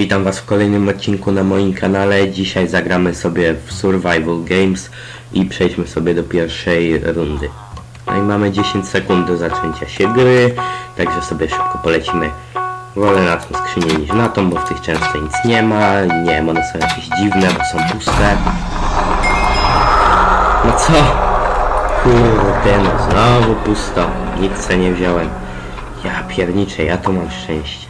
Witam Was w kolejnym odcinku na moim kanale. Dzisiaj zagramy sobie w Survival Games i przejdźmy sobie do pierwszej rundy. No i mamy 10 sekund do zaczęcia się gry, także sobie szybko polecimy. Wolę na tą skrzynię niż na tą, bo w tych często nic nie ma. Nie wiem, one są jakieś dziwne, bo są puste. No co? Kurde, no znowu pusto. Nic nie wziąłem. Ja pierniczę, ja to mam szczęście.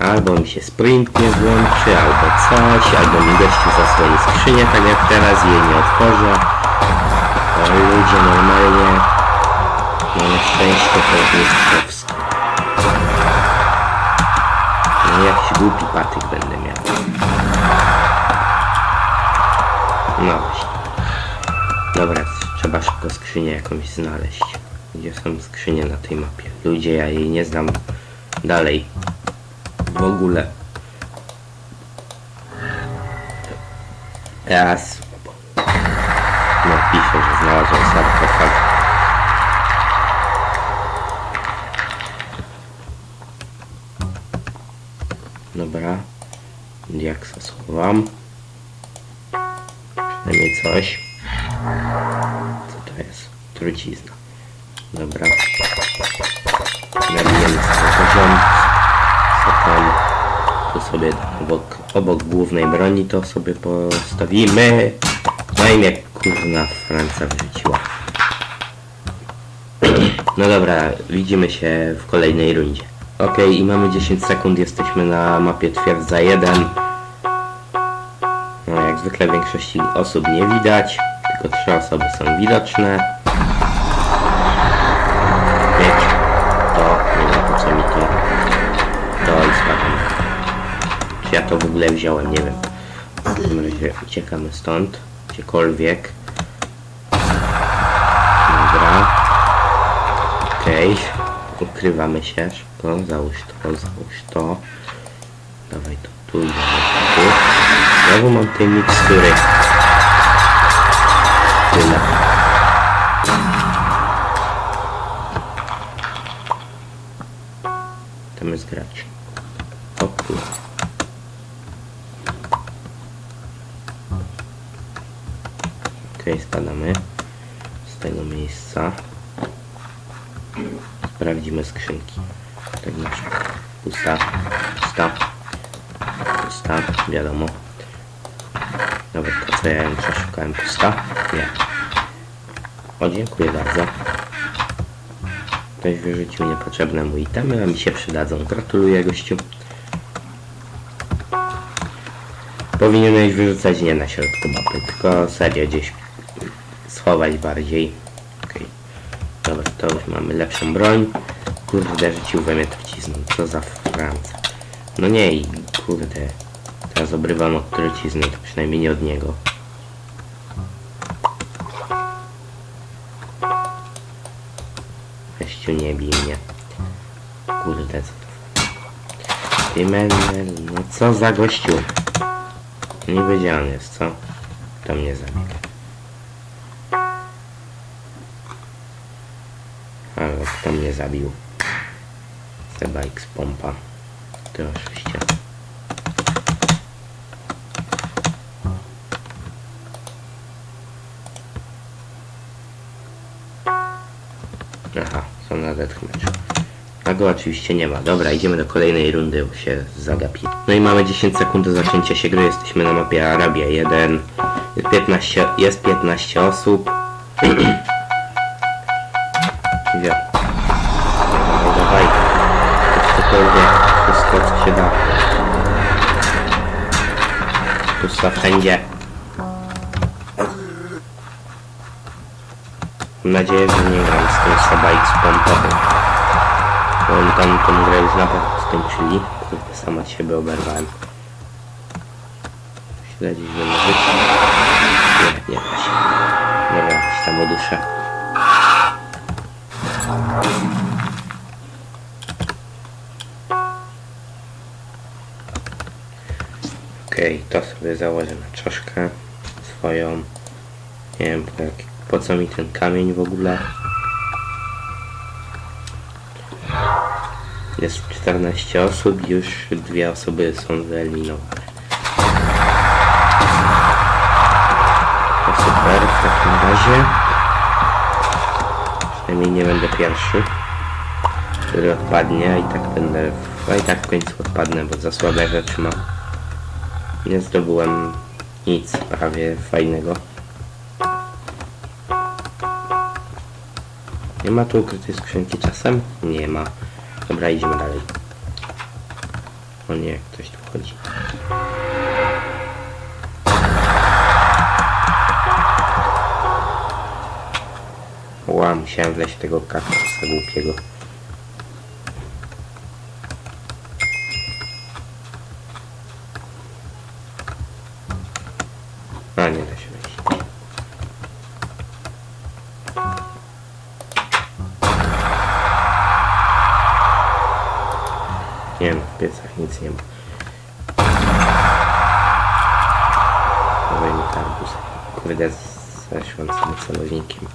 Albo mi się sprint nie włączy, albo coś, albo mi gościu zasłoni skrzynię, tak jak teraz, jej nie otworzę. O ludzie, normalnie. Mam szczęście to jest mistrzowskie. No jakiś głupi patyk będę miał. No właśnie. Dobra, trzeba szybko skrzynię jakąś znaleźć. Gdzie są skrzynie na tej mapie? Ludzie, ja jej nie znam dalej. W ogóle. Raz. Pisze, że znalazłem sarkofag. Dobra. Diaksa schowam. Przynajmniej coś. Co to jest? Trucizna. Dobra. Nabijemy sobie tam? Tu sobie obok, obok głównej broni to sobie postawimy. No i mnie kurna Franca wrzuciła. No dobra, widzimy się w kolejnej rundzie. Ok, i mamy 10 sekund, jesteśmy na mapie twierdza 1. No, jak zwykle większości osób nie widać, tylko trzy osoby są widoczne. Ja to w ogóle wziąłem, nie wiem. W takim razie uciekamy stąd, gdziekolwiek. Dobra. Okej, ukrywamy się szybko, załóż to, załóż to. Dawaj to tu, dawaj to tu. Znowu mam tej mikstury. Tyle. Tam jest grać. O kurde. Spadamy z tego miejsca. Sprawdzimy skrzynki. Tak szybko. Pusta, pusta, pusta, wiadomo. Nawet to co ja ją przeszukałem pusta? Nie. O, dziękuję bardzo. Ktoś wyrzucił niepotrzebne mu itemy, a mi się przydadzą. Gratuluję gościu. Powinieneś wyrzucać nie na środku mapy, tylko serio gdzieś schować bardziej. Okej. Dobra, to już mamy lepszą broń. Kurde, rzucił we mnie trucizną. Co za Francja. No nie kurde. Teraz obrywam od trucizny, to przynajmniej nie od niego. Weźciu nie bij mnie. Kurde, co to? Ty menel, no co za gościu. Nie wiedziałem jest, co? To mnie zabiega. Ale kto mnie zabił? Seba X pompa. To oczywiście. Aha, są na deathmatchu. A go oczywiście nie ma. Dobra, idziemy do kolejnej rundy, bo się zagapi. No i mamy 10 sekund do zaczęcia się gry. Jesteśmy na mapie Arabia 1. Jest 15, jest 15 osób. Gdzie? No dawaj. Cokolwiek. Wszystko co się da. Pusta wszędzie. Mam nadzieję, że nie gram z tym Seba X pompowym. Bo oni tam tą grę już na pewno skończyli. Kurde, sama siebie oberwałem. Śledzić będę żyć. Nie, nie da się. Dobra, jakieś tam oduszę. Okej, to sobie założę na czaszkę swoją. Nie wiem jak, po co mi ten kamień w ogóle. Jest 14 osób, już dwie osoby są wyeliminowane. To super, w takim razie. Przynajmniej nie będę pierwszy, który odpadnie, i tak będę, a i tak w końcu odpadnę, bo za słabe rzeczy mam. Nie zdobyłem nic prawie fajnego. Nie ma tu ukrytej skrzynki czasem? Nie ma. Dobra, idziemy dalej. O nie, ktoś tu chodzi. Ła, musiałem wleźć tego kaktusa głupiego. A, nie da się wejść. Nie no, w piecach nic nie ma. Mi karbus. Kurde, z zaświęconym celownikiem.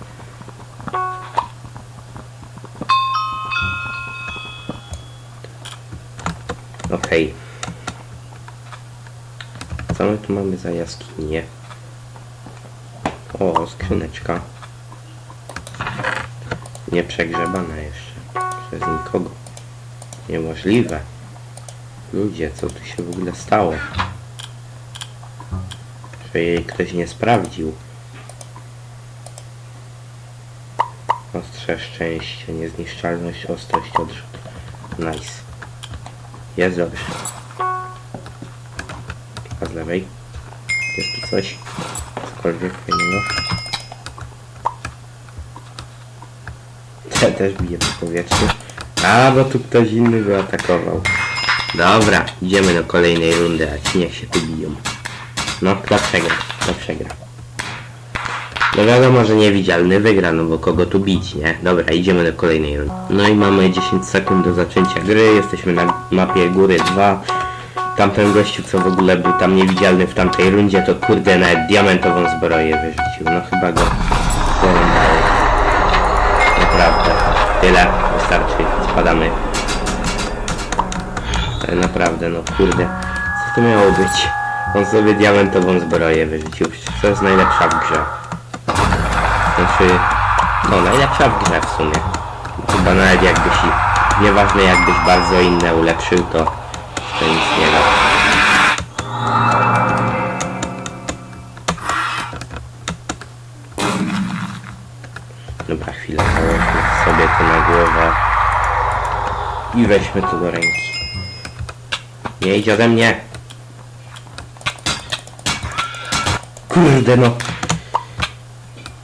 Okej. Co my tu mamy za jaskinię? O, skrzyneczka. Nieprzegrzebana jeszcze. Przez nikogo. Niemożliwe. Ludzie, co tu się w ogóle stało? Że jej ktoś nie sprawdził. Ostrze szczęście, niezniszczalność, ostrość, odrzut. Nice. Jest dobrze. A z lewej? Jest tu coś? Cokolwiek fajnego? Ja też biję w powietrzu. A, bo tu ktoś inny go atakował. Dobra, idziemy do kolejnej rundy, a ci niech się tu biją. No, kto przegra? Kto przegra? No wiadomo, że niewidzialny wygra, no bo kogo tu bić, nie? Dobra, idziemy do kolejnej rundy. No i mamy 10 sekund do zaczęcia gry, jesteśmy na mapie góry 2. Tamten gościu, co w ogóle był tam niewidzialny w tamtej rundzie, to kurde nawet diamentową zbroję wyrzucił. No chyba go. Naprawdę. Tyle, wystarczy, spadamy. Ale naprawdę, no kurde, co to miało być? On sobie diamentową zbroję wyrzucił, przecież to jest najlepsza w grze. Znaczy, no najlepsza w grze w sumie. Chyba nawet jakbyś, nieważne jakbyś bardzo inne ulepszył, to, to nic nie da. Dobra, chwilę, założmy sobie to na głowę i weźmy to do ręki. Nie idź ode mnie! Kurde no!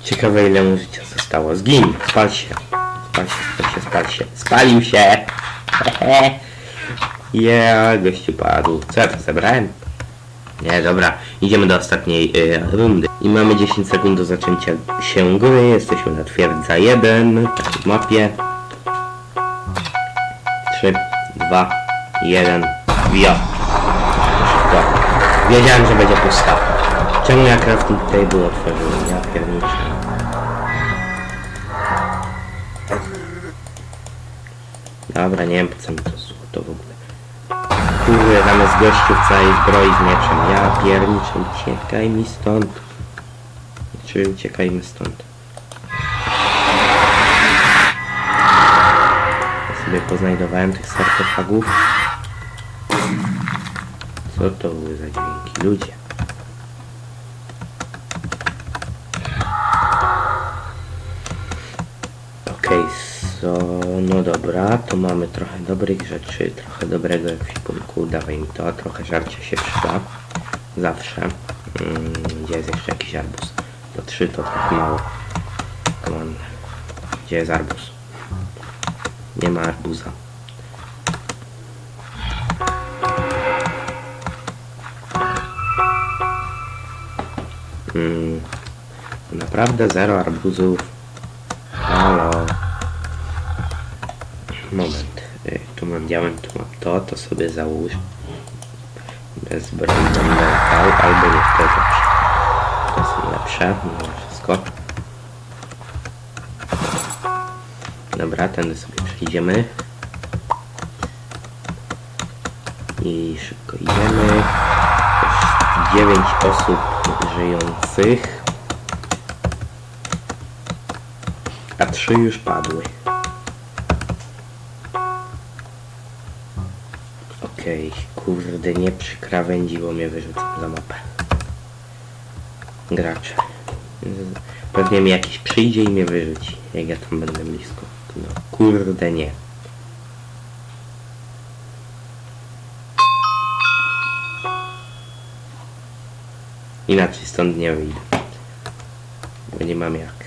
Ciekawe ile mu życia zostało. Zgin! Spal się! Spal się, spal się, spal się. Spalił się! Ja, gościu padł. Co ja to zebrałem? Nie, dobra. Idziemy do ostatniej y, rundy. I mamy 10 sekund do zaczęcia się gry. Jesteśmy na twierdza 1 w mapie. 3, 2, 1. Wio. Szybko. Wiedziałem, że będzie pusta. Czemu ja crafting table otworzyłem? Ja pierniczę. Dobra, nie wiem po co mi to złoto w ogóle. Kurde, zamiast gościu w całej zbroi z mieczem. Ja pierniczę, uciekaj mi stąd. Czy uciekajmy stąd. Ja sobie poznajdowałem tych sarkofagów. Co to były za dźwięki? Ludzie. Okej, so, no dobra, to mamy trochę dobrych rzeczy, trochę dobrego ekwipunku, dawaj mi to, trochę żarcia się przyda. Zawsze. Mm, gdzie jest jeszcze jakiś arbuz? To trzy to trochę mało. Come on. Gdzie jest arbuz? Nie ma arbuza. Mm, naprawdę zero arbuzów. Halo. Y, Tu mam to, to sobie załóż. Bez broni albo nie to jest lepsze. To są lepsze, mimo wszystko. Dobra, tędy sobie przejdziemy. I szybko idziemy. Jest 9 osób żyjących. A 3 już padły. Okej, kurde, nie przy krawędzi, bo mnie wyrzucą za mapę. Gracze. Pewnie mi jakiś przyjdzie i mnie wyrzuci, jak ja tam będę blisko. No, kurde, nie. Inaczej stąd nie wyjdę. Bo nie mam jak.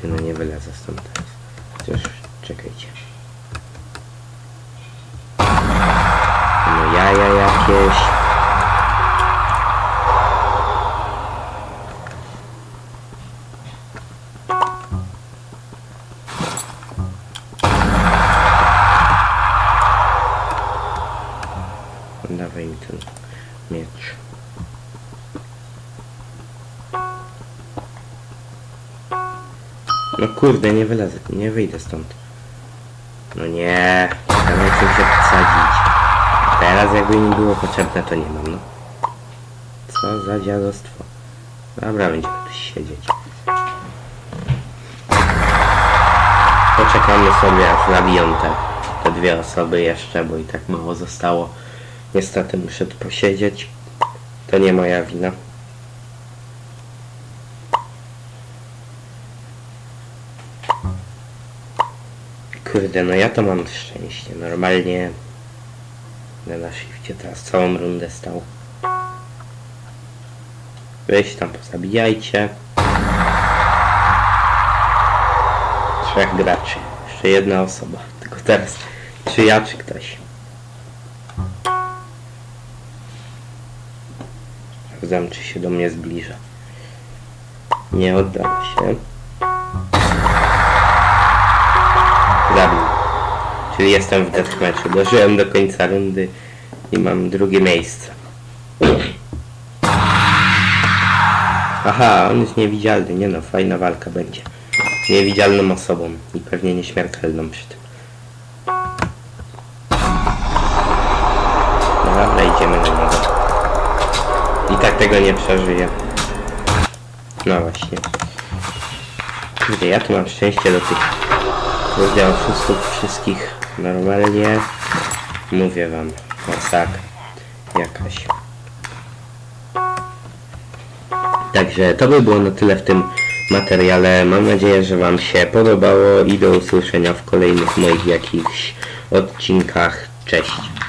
Ty no nie wylezę stąd teraz. Chociaż czekajcie. Jaja jakieś. Dawaj mi ten miecz. No kurde, nie wylezę, nie wyjdę stąd. No nie, nie chcę się podsadzić. Teraz jakby mi było potrzebne, to nie mam, no. Co za dziadostwo. Dobra, będziemy tu siedzieć. Poczekamy sobie, aż zabiją te, te dwie osoby jeszcze, bo i tak mało zostało. Niestety muszę tu posiedzieć. To nie moja wina. Kurde, no ja to mam szczęście. Normalnie na na shifcie teraz całą rundę stał. Weź tam pozabijajcie. Trzech graczy. Jeszcze jedna osoba. Tylko teraz czy ja, czy ktoś. Sprawdzam, czy się do mnie zbliża. Nie oddam się. Zabił. Jestem w deathmatchu. Dożyłem do końca rundy i mam drugie miejsce. Aha, on jest niewidzialny. Nie no, fajna walka będzie. Niewidzialną osobą i pewnie nieśmiertelną przy tym. No dobra, idziemy na niego. I tak tego nie przeżyję. No właśnie. Kurde, ja tu mam szczęście do tych oszustów wszystkich normalnie. Mówię wam, masakra jakaś. Także to by było na tyle w tym materiale. Mam nadzieję, że Wam się podobało i do usłyszenia w kolejnych moich jakichś odcinkach. Cześć!